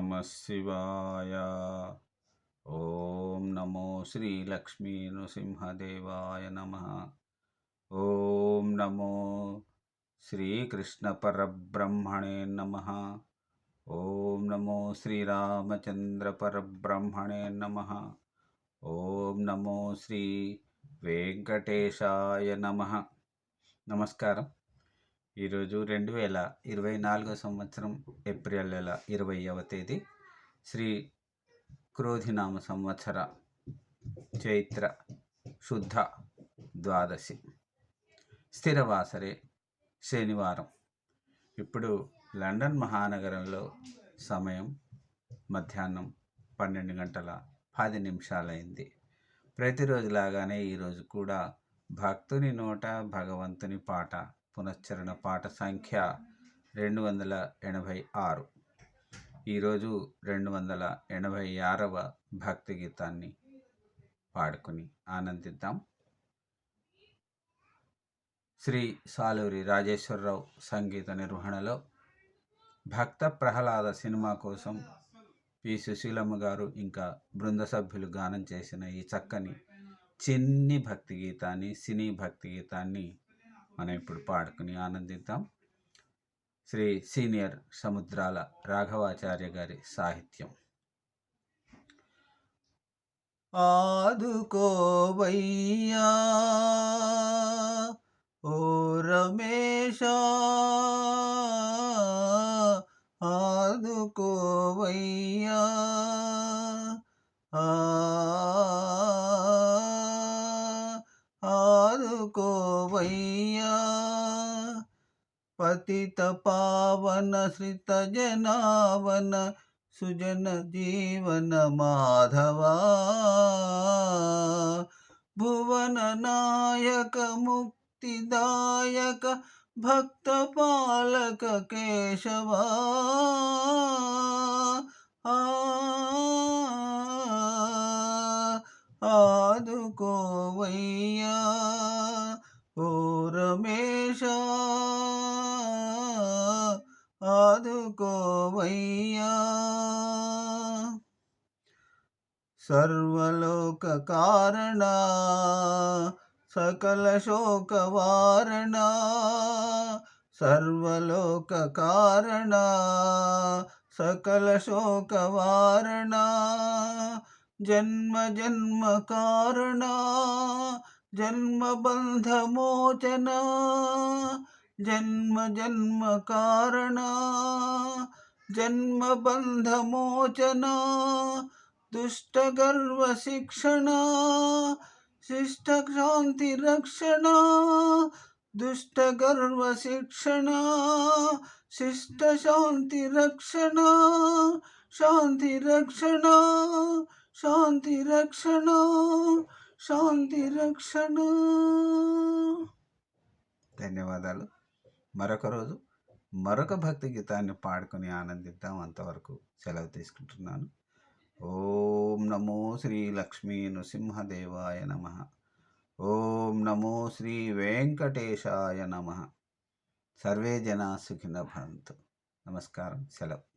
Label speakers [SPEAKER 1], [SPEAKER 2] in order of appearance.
[SPEAKER 1] నమ శివాయ ఓం నమో శ్రీ లక్ష్మీ నృసింహదేవాయ నమ ఓం నమో శ్రీకృష్ణ పరబ్రహ్మణే నమ ఓం నమో శ్రీరామచంద్ర పరబ్రహ్మణే నమ ఓం నమో శ్రీ వెంకటేశాయ నమ నమస్కారం ఈరోజు రెండు వేల ఇరవై నాలుగో సంవత్సరం ఏప్రిల్ నెల ఇరవైవ తేదీ శ్రీ క్రోధినామ సంవత్సర చైత్ర శుద్ధ ద్వాదశి. స్థిరవాసరే శనివారం. ఇప్పుడు లండన్ మహానగరంలో సమయం మధ్యాహ్నం పన్నెండు గంటల పది నిమిషాలైంది. ప్రతిరోజులాగానే ఈరోజు కూడా భక్తుని నోట భగవంతుని పాట పునశ్చరణ పాట సంఖ్య రెండు వందల ఎనభై ఆరు. ఈరోజు రెండు వందల ఎనభై ఆరవ భక్తి గీతాన్ని పాడుకుని ఆనందిద్దాం. శ్రీ సాలూరి రాజేశ్వరరావు సంగీత నిర్వహణలో భక్త ప్రహ్లాద సినిమా కోసం పి. సుశీలమ్మ గారు ఇంకా బృంద సభ్యులు గానం చేసిన ఈ చక్కని చిన్ని భక్తి గీతాన్ని సినీ భక్తి గీతాన్ని మనం ఇప్పుడు పాడుకుని ఆనందిద్దాం. శ్రీ సీనియర్ సముద్రాల రాఘవాచార్య గారి సాహిత్యం. ఆదుకోవయ్యా ఓ రమేశ ఆదుకోవయ్యా ఆ को वैया पतित पावन श्रित जनावन सुजन जीवन माधवा भुवन नायक मुक्तिदायक भक्त पालक केशवा आदु को वही ఆదుకోవయ్యా. సర్వలోక కారణ సకల శోక వారణ సర్వలోక కారణ సకల శోక వారణ జన్మ జన్మ కారణ జన్మ బంధ మోచన జన్మ జన్మ కారణ జన్మ బంధ మోచన దుష్ట గర్వ శిక్షణ శిష్ట శాంతి రక్షణ దుష్ట గర్వ శిక్షణ శిష్ట శాంతి రక్షణ శాంతి రక్షణ శాంతి రక్షణ శాంతి రక్షణ. ధన్యవాదాలు. మరొక రోజు మరొక భక్తి గీతాన్ని పాడుకొని ఆనందిద్దాం అంతవరకు సెలవు తీసుకుంటున్నాను. ఓం నమో శ్రీ లక్ష్మీ నృసింహదేవాయ నమ. ఓం నమో శ్రీ వెంకటేశాయ నమ. సర్వే జనా సుఖిన భవంతు. నమస్కారం సెలవు.